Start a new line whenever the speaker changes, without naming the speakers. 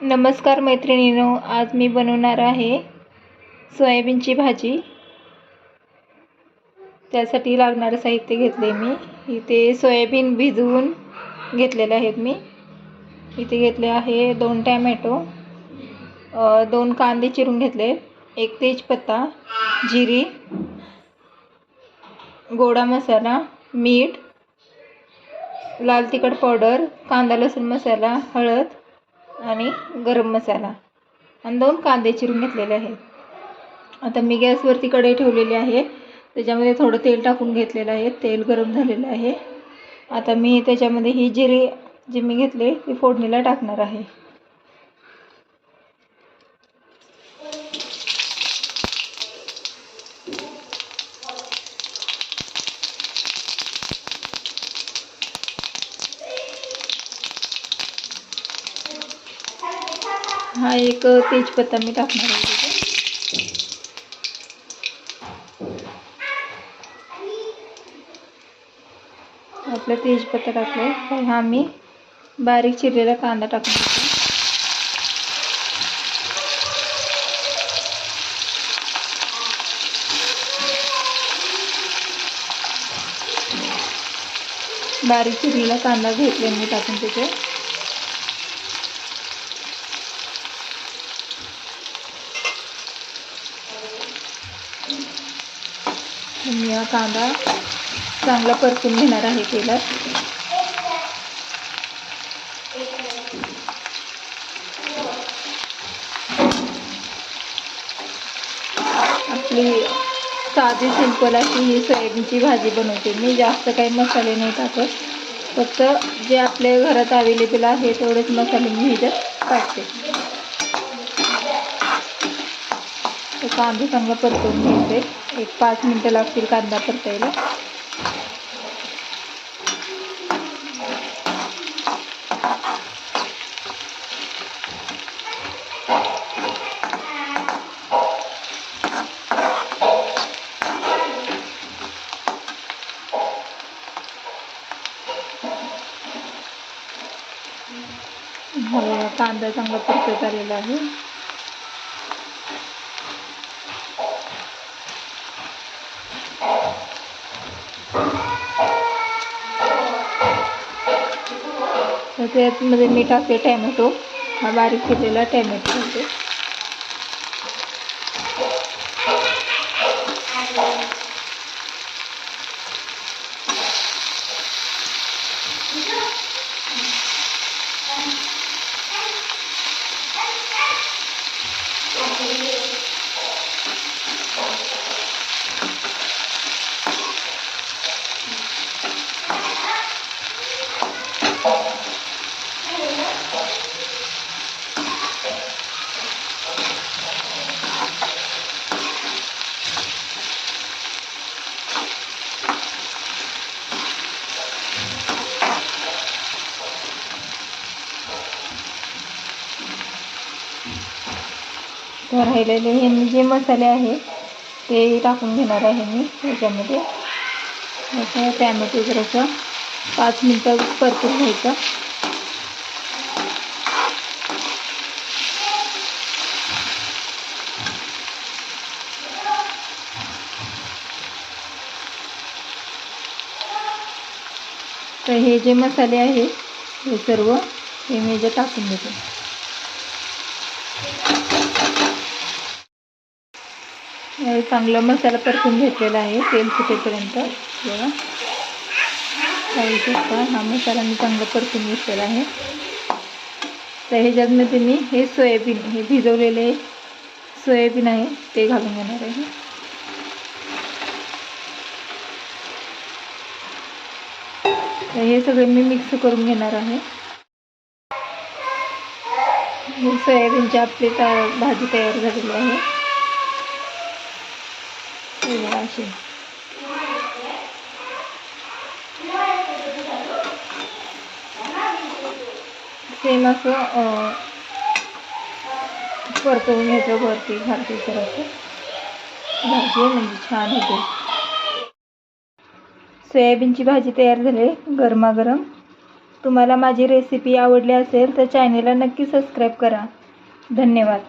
नमस्कार मैत्रिणीनो आज मी बनवणार आहे सोयाबीनची भाजी. त्यासाठी लागणारं साहित्य घेतले मी. इथे सोयाबीन भिजवून घेतलेले आहेत मी. इथे घेतले आहे दोन टॅमॅटो दोन कांदे चिरून घेतले एक तेजपत्ता जिरी गोडा मसाला मीठ लाल तिखट पावडर कांदा लसूण मसाला हळद आणि गरम मसाला. आणि दोन कांदे चिरून घेतलेले आहेत. आता मी गॅसवरती कढई ठेवलेली आहे. त्याच्यामध्ये थोडं तेल टाकून घेतलेलं आहे. तेल गरम झालेलं आहे. आता मी त्याच्यामध्ये ही जिरे जे मी घेतले ते फोडणीला टाकणार आहे. हा एक तेजपत्ता मी टाकणार आहे तिथे. आपला तेजपत्ता टाकलाय. तर हा मी बारीक चिरलेला कांदा टाकणार आहे. बारीक चिरलेला कांदा घेतला मी टाकून तिथे. मी हा कांदा चांगला परतून घेणार आहे तेलात. आपली साधी सिंपल अशी ही सोयाबीनची भाजी बनवते. मी जास्त काही मसाले नाही टाकत. फक्त जे आपल्या घरात अवेलेबल आहे तेवढेच मसाले मी ह्याच्यात टाकते. तर कांदा चांगला परतवून घ्यायचे. एक पाच मिनटं लागतील कांदा परतायला. हो कांदा चांगला परतत आलेला आहे. म्हणजे तर त्यामध्ये मी टाकते टॅमॅटो. हा बारीक केलेला टॅमॅटो घालते तर राहिलेले हे जे मसाले आहे ते टाकून घेणार आहे मी त्याच्यामध्ये असं टॅमॅटो जरासं पाच मिनटं परतून घ्यायचं. तर हे जे मसाले आहे हे सर्व हे मी जे टाकून देते हे चांगलं मसाला परतून घेतलेला आहे तेल सुटेपर्यंत बघा. शकता हा मसाला मी चांगला परतून घेतलेला आहे. तर ह्याच्यातमध्ये मी हे सोयाबीन हे भिजवलेले सोयाबीन आहे ते घालून घेणार आहे. तर हे सगळे मी मिक्स करून घेणार आहे. हे सोयाबीनची आपली भाजी तयार झालेली आहे. हे बघा सेम असं परतवून घ्यायचं वरती घालते तर असं भाजी म्हणजे छान होते सोयाबीनची भाजी तयार झाली गरमागरम तुम्हाला माझी रेसिपी आवडली असेल तर चॅनेलला नक्की सबस्क्राईब करा. धन्यवाद.